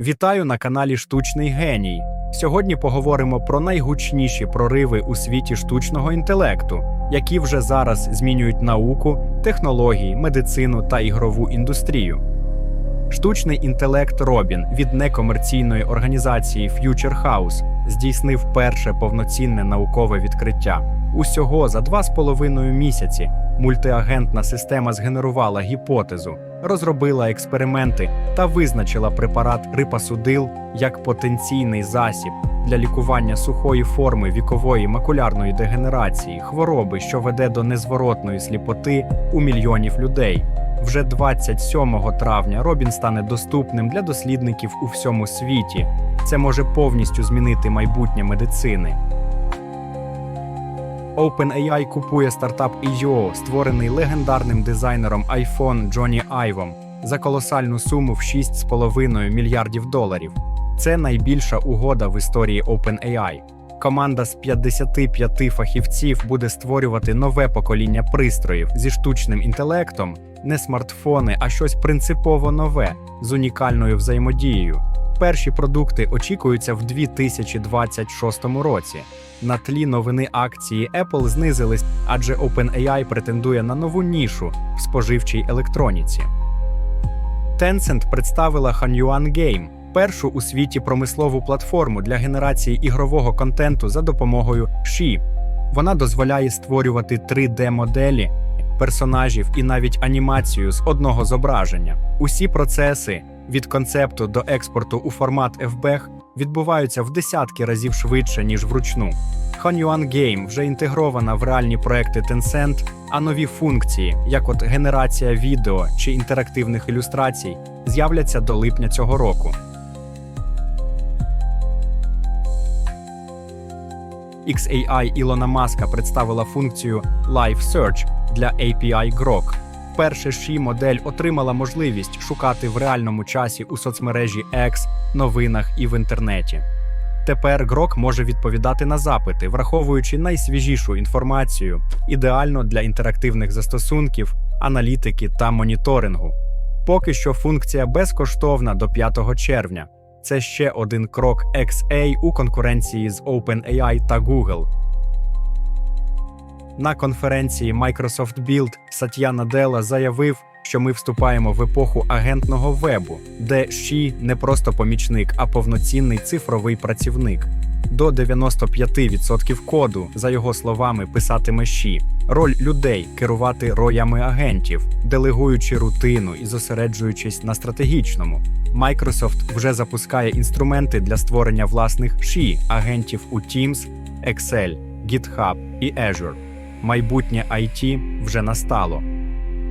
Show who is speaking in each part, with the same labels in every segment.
Speaker 1: Вітаю на каналі Штучний Геній. Сьогодні поговоримо про найгучніші прориви у світі штучного інтелекту, які вже зараз змінюють науку, технології, медицину та ігрову індустрію. Штучний інтелект Робін від некомерційної організації Future House здійснив перше повноцінне наукове відкриття. Усього за два з половиною місяці мультиагентна система згенерувала гіпотезу, розробила експерименти та визначила препарат рипасудил як потенційний засіб для лікування сухої форми вікової макулярної дегенерації, хвороби, що веде до незворотної сліпоти у мільйонів людей. Вже 27 травня Робін стане доступним для дослідників у всьому світі. Це може повністю змінити майбутнє медицини. OpenAI купує стартап EO, створений легендарним дизайнером iPhone Джоні Айвом, за колосальну суму в 6,5 мільярдів доларів. Це найбільша угода в історії OpenAI. Команда з 55 фахівців буде створювати нове покоління пристроїв зі штучним інтелектом, не смартфони, а щось принципово нове з унікальною взаємодією. Перші продукти очікуються в 2026 році. На тлі новини акції Apple знизились, адже OpenAI претендує на нову нішу в споживчій електроніці. Tencent представила Hanyuan Game – першу у світі промислову платформу для генерації ігрового контенту за допомогою Xi. Вона дозволяє створювати 3D-моделі, персонажів і навіть анімацію з одного зображення. Усі процеси від концепту до експорту у формат FBEG відбуваються в десятки разів швидше, ніж вручну. Honyuan Game вже інтегрована в реальні проекти Tencent, а нові функції, як от генерація відео чи інтерактивних ілюстрацій, з'являться до липня цього року. XAI Ілона Маска представила функцію Live Search для API Grok. Перше Xi модель отримала можливість шукати в реальному часі у соцмережі X, новинах і в інтернеті. Тепер Grok може відповідати на запити, враховуючи найсвіжішу інформацію, ідеально для інтерактивних застосунків, аналітики та моніторингу. Поки що функція безкоштовна до 5 червня. Це ще один крок XA у конкуренції з OpenAI та Google. На конференції Microsoft Build Сатья Наделла заявив, що ми вступаємо в епоху агентного вебу, де Xi не просто помічник, а повноцінний цифровий працівник. До 95% коду, за його словами, писатиме Xi. Роль людей керувати роями агентів, делегуючи рутину і зосереджуючись на стратегічному. Microsoft вже запускає інструменти для створення власних Xi агентів у Teams, Excel, GitHub і Azure. Майбутнє IT вже настало.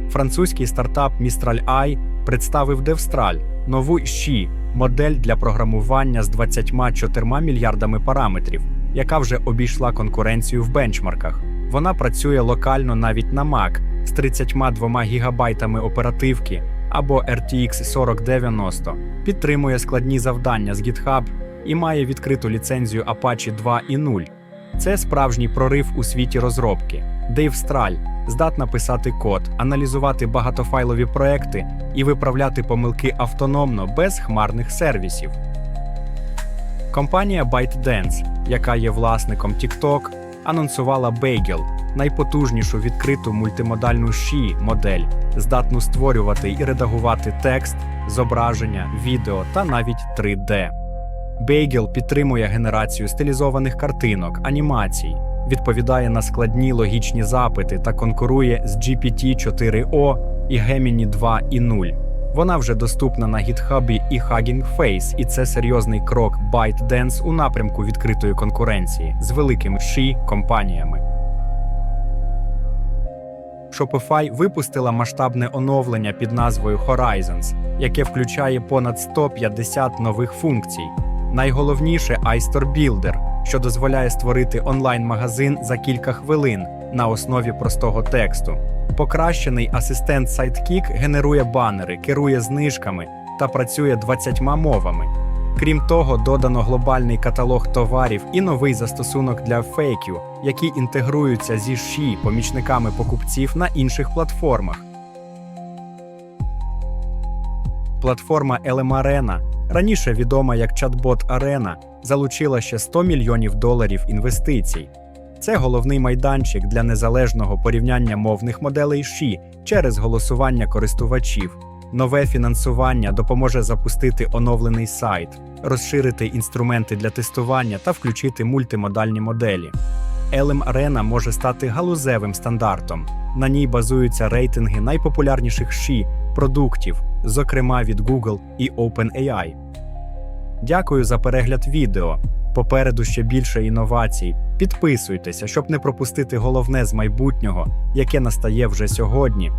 Speaker 1: Французький стартап Mistral AI представив Devstral – нову Xi – модель для програмування з 24 мільярдами параметрів, яка вже обійшла конкуренцію в бенчмарках. Вона працює локально навіть на Mac з 32 гігабайтами оперативки або RTX 4090, підтримує складні завдання з GitHub і має відкриту ліцензію Apache 2.0. Це справжній прорив у світі розробки. Дейвстраль здатна писати код, аналізувати багатофайлові проекти і виправляти помилки автономно без хмарних сервісів. Компанія ByteDance, яка є власником TikTok, анонсувала Bagel – найпотужнішу відкриту мультимодальну Xi модель, здатну створювати і редагувати текст, зображення, відео та навіть 3D. Bagel підтримує генерацію стилізованих картинок, анімацій, відповідає на складні логічні запити та конкурує з GPT-4o і Gemini 2.0. Вона вже доступна на GitHub і Hugging Face, і це серйозний крок ByteDance у напрямку відкритої конкуренції з великими Xi компаніями. Shopify випустила масштабне оновлення під назвою Horizons, яке включає понад 150 нових функцій. Найголовніше iStore Builder, що дозволяє створити онлайн-магазин за кілька хвилин на основі простого тексту. Покращений асистент Sidekick генерує банери, керує знижками та працює 20 мовами. Крім того, додано глобальний каталог товарів і новий застосунок для фейків, які інтегруються зі Xi помічниками покупців на інших платформах. Платформа Arena раніше відома як чат-бот Арена, залучила ще 100 мільйонів доларів інвестицій. Це головний майданчик для незалежного порівняння мовних моделей ШІ через голосування користувачів. Нове фінансування допоможе запустити оновлений сайт, розширити інструменти для тестування та включити мультимодальні моделі. LM Arena може стати галузевим стандартом. На ній базуються рейтинги найпопулярніших ШІ продуктів, зокрема від Google і OpenAI. Дякую за перегляд відео. Попереду ще більше інновацій. Підписуйтеся, щоб не пропустити головне з майбутнього, яке настає вже сьогодні.